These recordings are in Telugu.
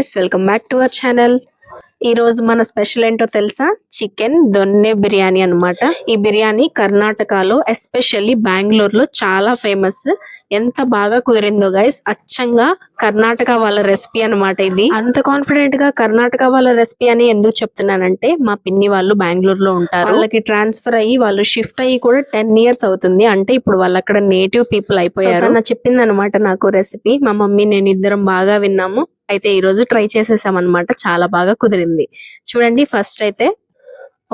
Guys welcome back to our channel ఈ రోజు మన స్పెషల్ ఏంటో తెలుసా? చికెన్ దొన్నె బిర్యానీ అన్నమాట. ఈ బిర్యానీ కర్ణాటకలో ఎస్పెషల్లీ బెంగళూరులో చాలా ఫేమస్ ఎంత బాగా కుదిరిందో గైస్ అచ్చంగా కర్ణాటక వాళ్ళ రెసిపీ అన్నమాట ఇది. అంత కాన్ఫిడెంట్గా కర్ణాటక వాళ్ళ రెసిపీ అని ఎందుకు చెప్తున్నానంటే మా పిన్ని వాళ్ళు బెంగళూరులో ఉంటారు. వాళ్ళకి ట్రాన్స్ఫర్ అయ్యి వాళ్ళు షిఫ్ట్ అయ్యి కూడా టెన్ ఇయర్స్ అవుతుంది. అంటే ఇప్పుడు వాళ్ళు అక్కడ నేటివ్ పీపుల్ అయిపోయారు. తను చెప్పింది అనమాట నాకు రెసిపీ మా మమ్మీ నేను ఇద్దరం బాగా విన్నాము. అయితే ఈ రోజు ట్రై చేసేసామన్నమాట. చాలా బాగా కుదిరింది. చూడండి ఫస్ట్ అయితే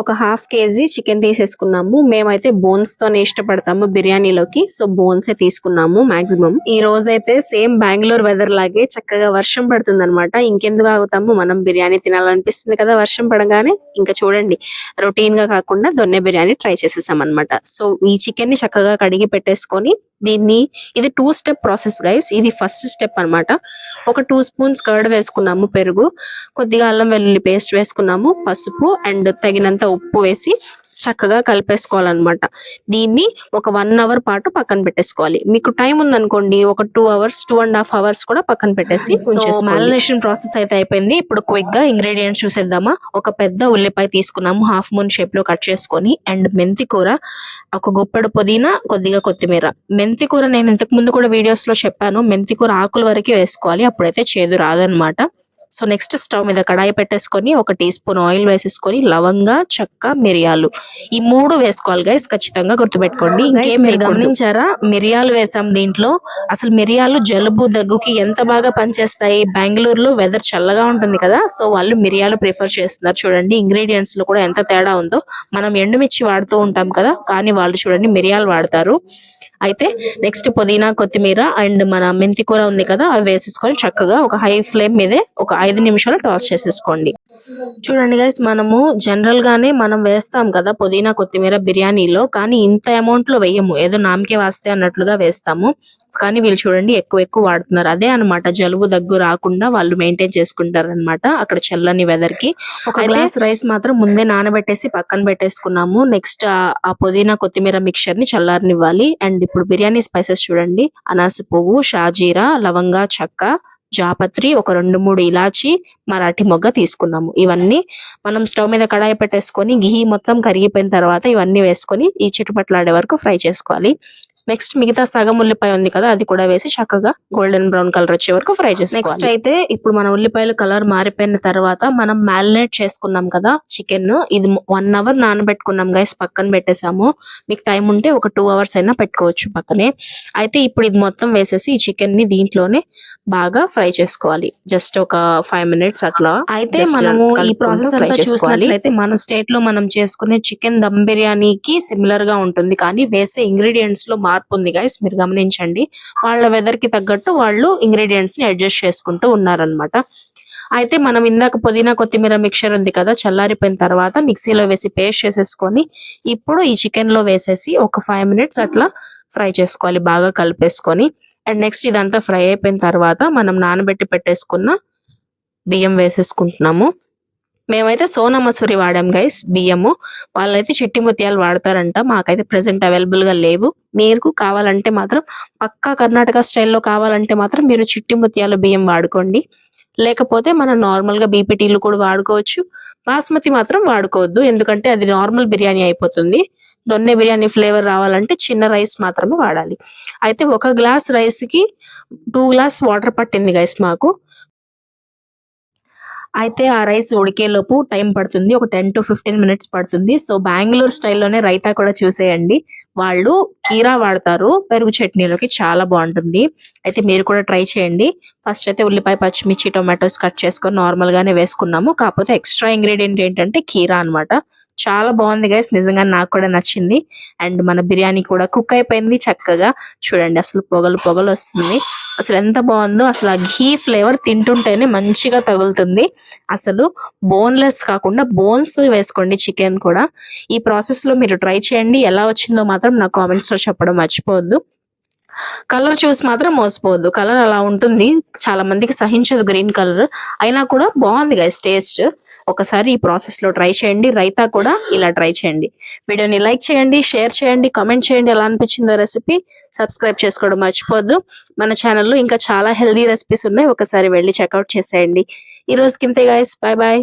ఒక హాఫ్ కేజీ చికెన్ తీసేసుకున్నాము. మేమైతే బోన్స్ తోనే ఇష్టపడతాము బిర్యానీలోకి. సో బోన్స్ తీసుకున్నాము మాక్సిమం. ఈ రోజు అయితే సేమ్ బెంగళూరు వెదర్ లాగే చక్కగా వర్షం పడుతుంది అనమాట ఇంకెందుకు ఆగుతాము? మనం బిర్యానీ తినాలనిపిస్తుంది కదా వర్షం పడగానే. ఇంకా చూడండి రొటీన్గా కాకుండా దొన్నె బిర్యానీ ట్రై చేసేసాం అనమాట సో ఈ చికెన్ని చక్కగా కడిగి పెట్టేసుకొని దీన్ని ఇది టూ స్టెప్ ప్రాసెస్ గైస్ ఇది ఫస్ట్ స్టెప్ అన్నమాట. ఒక టూ స్పూన్స్ కర్డ్ వేసుకున్నాము పెరుగు. కొద్దిగా అల్లం వెల్లుల్లి పేస్ట్ వేసుకున్నాము పసుపు అండ్ తగినంత ఉప్పు వేసి చక్కగా కలిపేసుకోవాలన్నమాట. దీన్ని ఒక వన్ అవర్ పాటు పక్కన పెట్టేసుకోవాలి. మీకు టైం ఉందనుకోండి ఒక two hours two and half hours కూడా పక్కన పెట్టేసి మ్యారినేషన్ ప్రాసెస్ అయితే అయిపోయింది. ఇప్పుడు క్విక్గా ఇంగ్రీడియంట్స్ చూసేద్దామా? ఒక పెద్ద ఉల్లిపాయ తీసుకున్నాము హాఫ్ మూన్ షేప్లో కట్ చేసుకొని అండ్ మెంతి కూర ఒక గుప్పెడు పుదీనా కొద్దిగా కొత్తిమీర. మెంతి కూర నేను ఇంతకు ముందు కూడా వీడియోస్లో చెప్పాను. మెంతి కూర ఆకుల వరకే వేసుకోవాలి. అప్పుడైతే చేదు రాదనమాట సో నెక్స్ట్ స్టవ్ మీద కడాయి పెట్టేసుకొని ఒక టీ స్పూన్ ఆయిల్ వేసేసుకొని లవంగా చెక్క మిరియాలు. ఈ మూడు వేసుకోవాలి గైస్ ఖచ్చితంగా గుర్తుపెట్టుకోండి. మీరు గమనించారా? మిరియాలు వేసాం దీంట్లో. అసలు మిరియాలు జలుబు దగ్గుకి ఎంత బాగా పనిచేస్తాయి? బెంగళూరులో వెదర్ చల్లగా ఉంటుంది కదా సో వాళ్ళు మిరియాలు ప్రిఫర్ చేస్తున్నారు. చూడండి ఇంగ్రీడియంట్స్లో కూడా ఎంత తేడా ఉందో. మనం ఎండుమిర్చి వాడుతూ ఉంటాం కదా కానీ వాళ్ళు చూడండి మిరియాలు వాడతారు. అయితే నెక్స్ట్ పుదీనా కొత్తిమీర అండ్ మన మెంతి కూర ఉంది కదా అవి వేసేసుకొని చక్కగా ఒక హై ఫ్లేమ్ మీదే ఒక ఐదు నిమిషాలు టాస్ చేసేసుకోండి. చూడండి గైస్ మనము జనరల్ గానే మనం వేస్తాం కదా పుదీనా కొత్తిమీర బిర్యానీలో కానీ ఇంత అమౌంట్లో వేయము. ఏదో నామకే వాస్తే అన్నట్లుగా వేస్తాము. కానీ వీళ్ళు చూడండి ఎక్కువ ఎక్కువ వాడుతున్నారు. అదే అన్నమాట జలుబు దగ్గు రాకుండా వాళ్ళు మెయింటైన్ చేసుకుంటారు అనమాట అక్కడ చల్లని వెదర్కి. ఒక గ్లాస్ రైస్ మాత్రం ముందే నానబెట్టేసి పక్కన పెట్టేసుకున్నాము. నెక్స్ట్ ఆ పుదీనా కొత్తిమీర మిక్చర్ని చల్లారనివ్వాలి. అండ్ ఇప్పుడు బిర్యానీ స్పైసెస్ చూడండి. అనాస పువ్వు షాజీరా లవంగా చెక్క జాపత్రి ఒక రెండు మూడు ఇలాచి మరాఠీ మొగ్గ తీసుకున్నాము. ఇవన్నీ మనం స్టవ్ మీద కడాయి పెట్టేసుకొని ఘీ మొత్తం కరిగిపోయిన తర్వాత ఇవన్నీ వేసుకొని ఈ చుట్టుపట్లాడే వరకు ఫ్రై చేసుకోవాలి. నెక్స్ట్ మిగతా సగం ఉల్లిపాయ ఉంది కదా అది కూడా వేసి చక్కగా గోల్డెన్ బ్రౌన్ కలర్ వచ్చే వరకు ఫ్రై చేసుకోవాలి. నెక్స్ట్ అయితే ఇప్పుడు మన ఉల్లిపాయలు కలర్ మారిపోయిన తర్వాత మనం మ్యారినేట్ చేసుకున్నాం కదా చికెన్ ఇది వన్ అవర్ నానబెట్టుకున్నాం గైస్ పక్కన పెట్టేసాము మీకు టైం ఉంటే ఒక టూ అవర్స్ అయినా పెట్టుకోవచ్చు పక్కనే. అయితే ఇప్పుడు ఇది మొత్తం వేసేసి ఈ చికెన్ని దీంట్లోనే బాగా ఫ్రై చేసుకోవాలి. జస్ట్ ఒక ఫైవ్ మినిట్స్ అట్లా అయితే మనము ఈ ప్రాసెస్ అంతా చేసుకోవాలి. చూసినట్లయితే మన స్టేట్లో మనం చేసుకునే చికెన్ దమ్ బిర్యానీకి సిమిలర్గా ఉంటుంది. కానీ వేసే ఇంగ్రీడియంట్స్లో మార్పు ఉంది గైస్ మీరు గమనించండి. వాళ్ళ వెదర్కి తగ్గట్టు వాళ్ళు ఇంగ్రీడియంట్స్ని అడ్జస్ట్ చేసుకుంటూ ఉన్నారనమాట అయితే మనం ఇందాక పుదీనా కొత్తిమీర మిక్చర్ ఉంది కదా చల్లారిపోయిన తర్వాత మిక్సీలో వేసి పేస్ట్ చేసేసుకొని ఇప్పుడు ఈ చికెన్లో వేసేసి ఒక ఫైవ్ మినిట్స్ అట్లా ఫ్రై చేసుకోవాలి బాగా కలిపేసుకొని. అండ్ నెక్స్ట్ ఇదంతా ఫ్రై అయిపోయిన తర్వాత మనం నానబెట్టి పెట్టేసుకున్న బియ్యం వేసేసుకుంటున్నాము. మేమైతే సోనా మసూరి వాడాం గైస్ బియ్యము. వాళ్ళైతే చిట్టి ముత్యాలు వాడతారంట. మాకైతే ప్రెసెంట్ అవైలబుల్గా లేవు. మీకు కావాలంటే మాత్రం పక్కా కర్ణాటక స్టైల్లో కావాలంటే మాత్రం మీరు చిట్టి ముత్యాల బియ్యం వాడుకోండి. లేకపోతే మనం నార్మల్గా బీపీటీలు కూడా వాడుకోవచ్చు. బాస్మతి మాత్రం వాడుకోవద్దు. ఎందుకంటే అది నార్మల్ బిర్యానీ అయిపోతుంది. దొన్నె బిర్యానీ ఫ్లేవర్ రావాలంటే చిన్న రైస్ మాత్రమే వాడాలి. అయితే ఒక గ్లాస్ రైస్కి టూ గ్లాస్ వాటర్ పట్టింది గైస్ మాకు. అయితే ఆ రైస్ ఉడికేలోపు టైం పడుతుంది. ఒక టెన్ టు ఫిఫ్టీన్ మినిట్స్ పడుతుంది. సో బెంగళూరు స్టైల్లోనే రైతా కూడా చూసేయండి. వాళ్ళు కీరా వాడతారు. పెరుగు చట్నీలోకి చాలా బాగుంటుంది. అయితే మీరు కూడా ట్రై చేయండి. ఫస్ట్ అయితే ఉల్లిపాయ పచ్చిమిర్చి టొమాటోస్ కట్ చేసుకొని నార్మల్ గానే వేసుకున్నాము. కాకపోతే ఎక్స్ట్రా ఇంగ్రీడియంట్ ఏంటంటే కీరా అన్నమాట. చాలా బాగుంది గైస్ నిజంగా నాకు కూడా నచ్చింది. అండ్ మన బిర్యానీ కూడా కుక్ అయిపోయింది చక్కగా. చూడండి అసలు పొగలు పొగలు వస్తుంది. అసలు ఎంత బాగుందో అసలు ఆ ఘీ ఫ్లేవర్ తింటుంటేనే మంచిగా తగులుతుంది. అసలు బోన్లెస్ కాకుండా బోన్స్ వేసుకోండి చికెన్ కూడా. ఈ ప్రాసెస్లో మీరు ట్రై చేయండి. ఎలా వచ్చిందో మాత్రం నా కామెంట్స్లో చెప్పడం మర్చిపోవద్దు. కలర్ చూసి మాత్రం మోసపోవద్దు. కలర్ అలా ఉంటుంది. చాలా మందికి సహించదు గ్రీన్ కలర్ అయినా కూడా బాగుంది గైస్ టేస్ట్ ఒకసారి ఈ ప్రాసెస్లో ట్రై చేయండి. రైతా కూడా ఇలా ట్రై చేయండి. వీడియోని లైక్ చేయండి షేర్ చేయండి కామెంట్ చేయండి. ఎలా అనిపించిందో రెసిపీ సబ్స్క్రైబ్ చేసుకోవడం మర్చిపోవద్దు. మన ఛానల్లో ఇంకా చాలా హెల్దీ రెసిపీస్ ఉన్నాయి. ఒకసారి వెళ్ళి చెక్అవుట్ చేసేయండి. ఈ రోజుకింతే గైస్ బాయ్ బాయ్.